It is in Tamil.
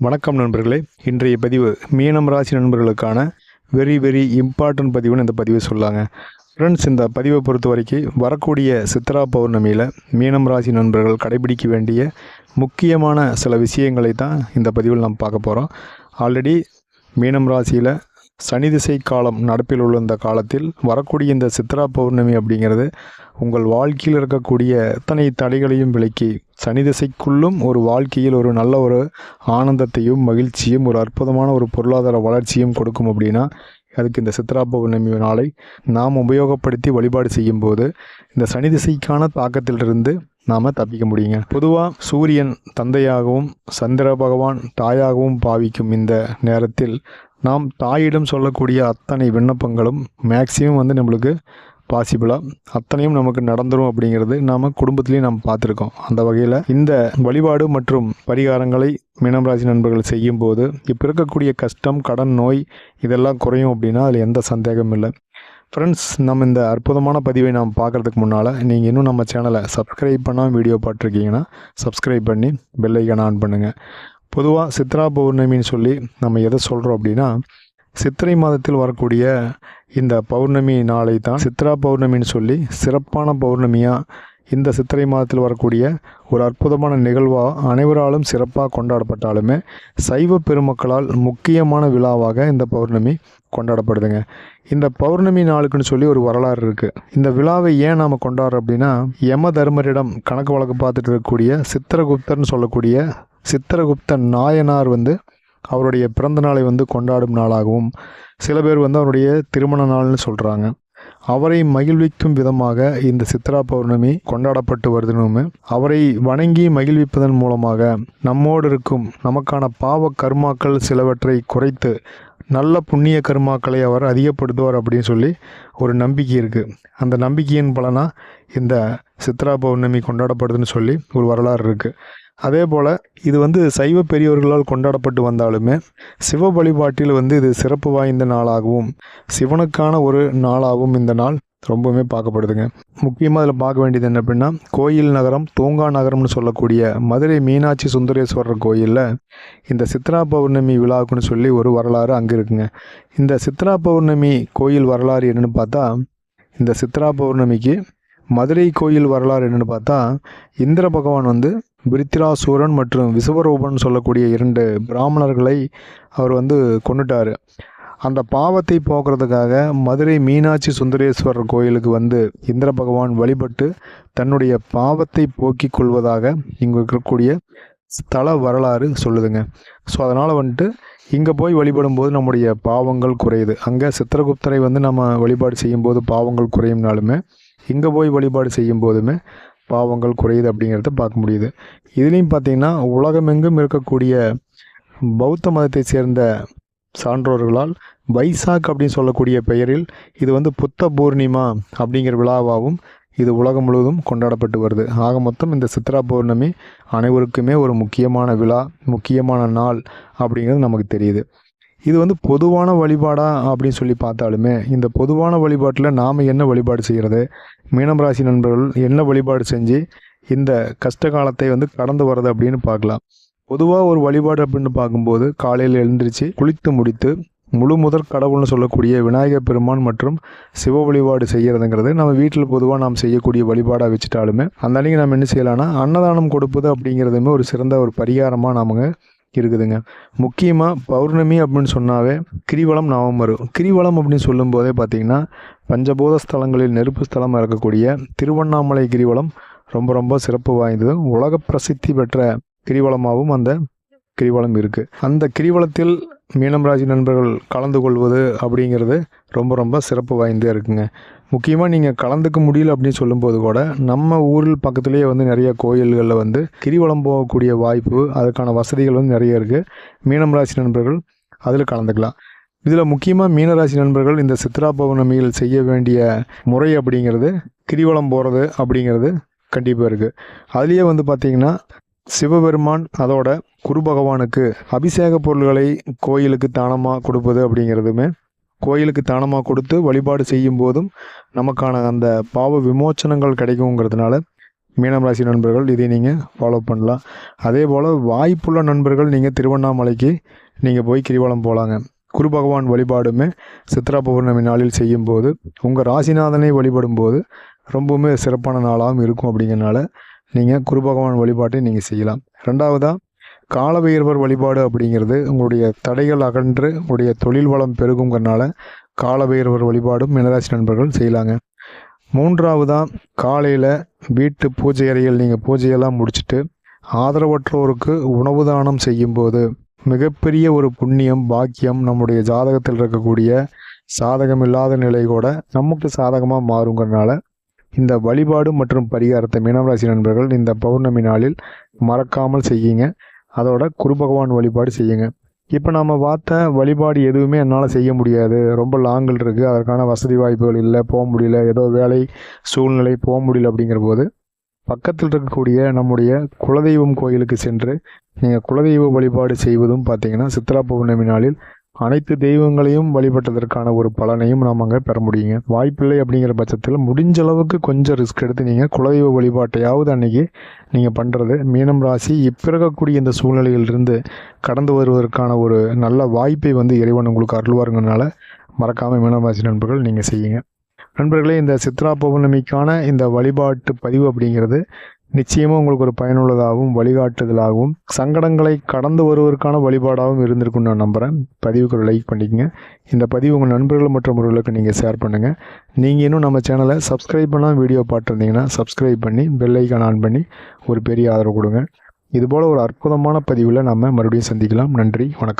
வணக்கம் நண்பர்களே. இன்றைய பதிவு மீனம் ராசி நண்பர்களுக்கான வெரி வெரி இம்பார்ட்டன்ட் பதிவுன்னு இந்த பதிவை சொல்லாங்க. ஃப்ரெண்ட்ஸ் இந்த பதிவை பொறுத்த வரைக்கும் வரக்கூடிய சித்ரா பௌர்ணமியில் மீனம் ராசி நண்பர்கள் கடைபிடிக்க வேண்டிய முக்கியமான சில விஷயங்களை தான் இந்த பதிவில் நாம் பார்க்க போகிறோம் ஆல்ரெடி மீனம் ராசியில் சனி திசை காலம் நடப்பில் உள்ள இந்த காலத்தில் வரக்கூடிய இந்த சித்ரா பௌர்ணமி அப்படிங்கிறது உங்கள் வாழ்க்கையில் இருக்கக்கூடிய அத்தனை தடைகளையும் விலக்கி சனி திசைக்குள்ளும் ஒரு வாழ்க்கையில் ஒரு நல்ல ஒரு ஆனந்தத்தையும் மகிழ்ச்சியும் ஒரு அற்புதமான ஒரு பொருளாதார வளர்ச்சியும் கொடுக்கும் அப்படின்னா அதுக்கு இந்த சித்ரா பௌர்ணமி நாளை நாம் உபயோகப்படுத்தி வழிபாடு செய்யும்போது இந்த சனி திசைக்கான தாக்கத்திலிருந்து நாம் தப்பிக்க முடியுங்க. பொதுவாக சூரியன் தந்தையாகவும் சந்திர பகவான் தாயாகவும் பாவிக்கும் இந்த நேரத்தில் நாம் தாயிடம் சொல்லக்கூடிய அத்தனை விண்ணப்பங்களும் மேக்சிமம் வந்து நம்மளுக்கு பாசிபிளாக அத்தனையும் நமக்கு நடந்துரும் அப்படிங்கிறது நாம் குடும்பத்திலையும் நாம் பார்த்துருக்கோம். அந்த வகையில் இந்த வழிபாடு மற்றும் பரிகாரங்களை மீனம் ராசி நண்பர்கள் செய்யும்போது இப்போ இருக்கக்கூடிய கஷ்டம் கடன் நோய் இதெல்லாம் குறையும் அப்படின்னா அதில் எந்த சந்தேகமும் இல்லை. ஃப்ரெண்ட்ஸ் நம்ம இந்த அற்புதமான பதிவை நாம் பார்க்குறதுக்கு முன்னால் நீங்கள் இன்னும் நம்ம சேனலை சப்ஸ்கிரைப் பண்ணால் வீடியோ பார்த்துருக்கீங்கன்னா சப்ஸ்கிரைப் பண்ணி பெல் ஆன் பண்ணுங்கள் பொதுவாக சித்ரா பௌர்ணமின்னு சொல்லி நம்ம எதை சொல்கிறோம் அப்படின்னா சித்திரை மாதத்தில் வரக்கூடிய இந்த பௌர்ணமி நாளை தான் சித்ரா பௌர்ணமின்னு சொல்லி சிறப்பான பௌர்ணமியாக இந்த சித்திரை மாதத்தில் வரக்கூடிய ஒரு அற்புதமான நிகழ்வாக அனைவராலும் சிறப்பாக கொண்டாடப்பட்டாலுமே சைவ பெருமக்களால் முக்கியமான விழாவாக இந்த பௌர்ணமி கொண்டாடப்படுதுங்க. இந்த பௌர்ணமி நாளுக்குன்னு சொல்லி ஒரு வரலாறு இருக்குது இந்த விழாவை ஏன் நாம் கொண்டாடுறோம் அப்படின்னா யம தர்மரிடம் கணக்கு வழக்கு பார்த்துட்டு இருக்கக்கூடிய சித்திரகுப்தர்னு சொல்லக்கூடிய சித்திரகுப்தன் நாயனார் வந்து அவருடைய பிறந்த நாளை வந்து கொண்டாடும் நாளாகவும் சில பேர் வந்து அவருடைய திருமண நாள்னு சொல்கிறாங்க அவரை மகிழ்விக்கும் விதமாக இந்த சித்ரா பௌர்ணமி கொண்டாடப்பட்டு வருதுன்னு அவரை வணங்கி மகிழ்விப்பதன் மூலமாக நம்மோடு இருக்கும் நமக்கான பாவ கர்மாக்கள் சிலவற்றை குறைத்து நல்ல புண்ணிய கர்மாக்களை அவர் அதிகப்படுத்துவார் அப்படின்னு சொல்லி ஒரு நம்பிக்கை இருக்குது அந்த நம்பிக்கையின் பலனாக இந்த சித்ரா பௌர்ணமி கொண்டாடப்படுதுன்னு சொல்லி ஒரு வரலாறு இருக்குது அதே போல் இது வந்து சைவ பெரியவர்களால் கொண்டாடப்பட்டு வந்தாலுமே சிவ வழிபாட்டில் வந்து இது சிறப்பு வாய்ந்த நாளாகவும் சிவனுக்கான ஒரு நாளாகவும் இந்த நாள் ரொம்பவுமே பார்க்கப்படுதுங்க. முக்கியமாக அதில் பார்க்க வேண்டியது என்ன அப்படின்னா கோயில் நகரம் தூங்கா நகரம்னு சொல்லக்கூடிய மதுரை மீனாட்சி சுந்தரேஸ்வரர் கோயிலில் இந்த சித்ரா பௌர்ணமி விழாவுக்குன்னு சொல்லி ஒரு வரலாறு அங்கே இருக்குங்க. இந்த சித்ரா பௌர்ணமி கோயில் வரலாறு என்னென்னு பார்த்தா இந்த சித்ரா பௌர்ணமிக்கு மதுரை கோயில் வரலாறு என்னென்னு பார்த்தா இந்திர பகவான் வந்து பிரித்திராசூரன் மற்றும் விசுவரூபன் சொல்லக்கூடிய இரண்டு பிராமணர்களை அவர் வந்து கொண்டுட்டார் அந்த பாவத்தை போக்குறதுக்காக மதுரை மீனாட்சி சுந்தரேஸ்வரர் கோயிலுக்கு வந்து இந்திர பகவான் வழிபட்டு தன்னுடைய பாவத்தை போக்கிக் கொள்வதாக இங்கே இருக்கக்கூடிய ஸ்தல வரலாறு சொல்லுதுங்க. ஸோ அதனால் வந்துட்டு இங்கே போய் வழிபடும் போது நம்முடைய பாவங்கள் குறையுது. அங்கே சித்திரகுப்தரை வந்து நம்ம வழிபாடு செய்யும்போது பாவங்கள் குறையும்னாலுமே இங்கே போய் வழிபாடு செய்யும் போதுமே பாவங்கள் குறையுது அப்படிங்கிறத பார்க்க முடியுது. இதுலேயும் பார்த்தீங்கன்னா உலகமெங்கும் இருக்கக்கூடிய பௌத்த மதத்தை சேர்ந்த சான்றோர்களால் வைசாக் அப்படின்னு சொல்லக்கூடிய பெயரில் இது வந்து புத்த பூர்ணிமா அப்படிங்கிற விழாவாகவும் இது உலகம் முழுவதும் கொண்டாடப்பட்டு வருது. ஆக மொத்தம் இந்த சித்ரா பௌர்ணமி அனைவருக்குமே ஒரு முக்கியமான விழா முக்கியமான நாள் அப்படிங்கிறது நமக்கு தெரியுது. இது வந்து பொதுவான வழிபாடா அப்படின்னு சொல்லி பார்த்தாலுமே இந்த பொதுவான வழிபாட்டில் நாம் என்ன வழிபாடு செய்கிறது மீனம் ராசி நண்பர்கள் என்ன வழிபாடு செஞ்சு இந்த கஷ்ட காலத்தை வந்து கடந்து வர்றது அப்படின்னு பார்க்கலாம். பொதுவாக ஒரு வழிபாடு அப்படின்னு பார்க்கும்போது காலையில் எழுந்திரிச்சு குளித்து முடித்து முழு முதற் கடவுள்னு சொல்லக்கூடிய விநாயகர் பெருமான் மற்றும் சிவ வழிபாடு செய்கிறதுங்கிறது நம்ம வீட்டில் பொதுவாக நாம் செய்யக்கூடிய வழிபாடாக வச்சுட்டாலுமே அந்த அன்றைக்கி நம்ம என்ன செய்யலாம்னா அன்னதானம் கொடுப்பது அப்படிங்கிறதுமே ஒரு சிறந்த ஒரு பரிகாரமாக நமக்கு இருக்குதுங்க. முக்கியமாக பௌர்ணமி அப்படின்னு சொன்னாவே கிரிவலம் ஞாபகம் வரும். கிரிவலம் அப்படின்னு சொல்லும்போதே பார்த்திங்கன்னா பஞ்சபூத ஸ்தலங்களில் நெருப்பு ஸ்தலமாக இருக்கக்கூடிய திருவண்ணாமலை கிரிவலம் ரொம்ப ரொம்ப சிறப்பு வாய்ந்தது உலக பிரசித்தி பெற்ற கிரிவலமாகவும் அந்த கிரிவலம் இருக்குது அந்த கிரிவலத்தில் மீனம் ராசி நண்பர்கள் கலந்து கொள்வது அப்படிங்கிறது ரொம்ப ரொம்ப சிறப்பு வாய்ந்தே இருக்குங்க. முக்கியமாக நீங்கள் கலந்துக்க முடியல அப்படின்னு சொல்லும்போது கூட நம்ம ஊரில் பக்கத்துலேயே வந்து நிறைய கோயில்களில் வந்து கிரிவலம் போகக்கூடிய வாய்ப்பு அதுக்கான வசதிகள் வந்து நிறைய இருக்குது மீனம் ராசி நண்பர்கள் அதில் கலந்துக்கலாம். இதில் முக்கியமாக மீனராசி நண்பர்கள் இந்த சித்ரா பௌர்ணமியில் செய்ய வேண்டிய முறை அப்படிங்கிறது கிரிவலம் போகிறது அப்படிங்கிறது கண்டிப்பாக இருக்குது அதுலேயே வந்து பார்த்திங்கன்னா சிவபெருமான் அதோட குரு பகவானுக்கு அபிஷேக பொருள்களை கோயிலுக்கு தானமாக கொடுப்பது அப்படிங்கிறதுமே கோயிலுக்கு தானமாக கொடுத்து வழிபாடு செய்யும் போதும் நமக்கான அந்த பாவ விமோச்சனங்கள் கிடைக்குங்கிறதுனால மீனம் ராசி நண்பர்கள் இதை நீங்கள் ஃபாலோ பண்ணலாம். அதே போல் வாய்ப்புள்ள நண்பர்கள் நீங்கள் திருவண்ணாமலைக்கு நீங்கள் போய் கிரிவலம் போகலாங்க குரு பகவான் வழிபாடுமே சித்ரா பௌர்ணமி நாளில் செய்யும்போது உங்கள் ராசிநாதனை வழிபடும்போது ரொம்பவுமே சிறப்பான நாளாகவும் இருக்கும் அப்படிங்கிறனால நீங்கள் குரு பகவான் வழிபாட்டை நீங்கள் செய்யலாம். ரெண்டாவதாக காலபைரவர் வழிபாடு அப்படிங்கிறது உங்களுடைய தடைகள் அகன்று உங்களுடைய தொழில் வளம் பெருகுங்கிறனால காலபைரவர் வழிபாடும் மினராசி நண்பர்கள் செய்யலாங்க. மூன்றாவதாக காலையில் வீட்டு பூஜை அறையில் நீங்கள் பூஜையெல்லாம் முடிச்சுட்டு ஆதரவற்றோருக்கு உணவு தானம் செய்யும்போது மிகப்பெரிய ஒரு புண்ணியம் பாக்கியம் நம்முடைய ஜாதகத்தில் இருக்கக்கூடிய சாதகமில்லாத நிலை கூட நமக்கு சாதகமாக மாறுங்கிறனால இந்த வழிபாடு மற்றும் பரிகாரத்தை மீனம் ராசி நண்பர்கள் இந்த பௌர்ணமி நாளில் மறக்காமல் செய்யுங்க. அதோட குரு பகவான் வழிபாடு செய்யுங்க. இப்போ நம்ம பார்த்த வழிபாடு எதுவுமே என்னால் செய்ய முடியாது. ரொம்ப லாங்கில் இருக்குது அதற்கான வசதி வாய்ப்புகள் இல்லை. போக முடியல. ஏதோ வேலை சூழ்நிலை போக முடியல அப்படிங்கிற போது பக்கத்தில் இருக்கக்கூடிய நம்முடைய குலதெய்வம் கோயிலுக்கு சென்று நீங்கள் குலதெய்வ வழிபாடு செய்வதும் பார்த்தீங்கன்னா சித்ரா பௌர்ணமி நாளில் அனைத்து தெய்வங்களையும் வழிபட்டதற்கான ஒரு பலனையும் நாம் அங்கே பெற முடியுங்க. வாய்ப்பில்லை அப்படிங்கிற பட்சத்தில் முடிஞ்ச அளவுக்கு கொஞ்சம் ரிஸ்க் எடுத்து நீங்கள் குலதெய்வ வழிபாட்டையாவது அன்னைக்கு நீங்கள் பண்ணுறது மீனம் ராசி இப்பிறக்கக்கூடிய இந்த சூழ்நிலையிலிருந்து கடந்து வருவதற்கான ஒரு நல்ல வாய்ப்பை வந்து இறைவன் உங்களுக்கு அருள்வாருங்கனால மறக்காமல் மீனம் ராசி நண்பர்கள் நீங்கள் செய்யுங்க. நண்பர்களே இந்த சித்ரா பௌர்ணமிக்கான இந்த வழிபாட்டு பதிவு அப்படிங்கிறது நிச்சயமாக உங்களுக்கு ஒரு பயனுள்ளதாகவும் வழிகாட்டுதலாகவும் சங்கடங்களை கடந்து வருவதற்கான வழிபாடாகவும் இருந்திருக்கும்னு நான் நம்புகிறேன் பதிவுக்கு ஒரு லைக் பண்ணிக்கங்க. இந்த பதிவு உங்கள் நண்பர்கள் மற்றும் உறவுகளுக்கு நீங்கள் ஷேர் பண்ணுங்கள் நீங்கள் இன்னும் நம்ம சேனலை சப்ஸ்கிரைப் பண்ணால் வீடியோ பார்த்துருந்தீங்கன்னா சப்ஸ்கிரைப் பண்ணி பெல்லைக்கான் ஆன் பண்ணி ஒரு பெரிய ஆதரவு கொடுங்க. இதுபோல் ஒரு அற்புதமான பதிவில் நம்ம மறுபடியும் சந்திக்கலாம். நன்றி வணக்கம்.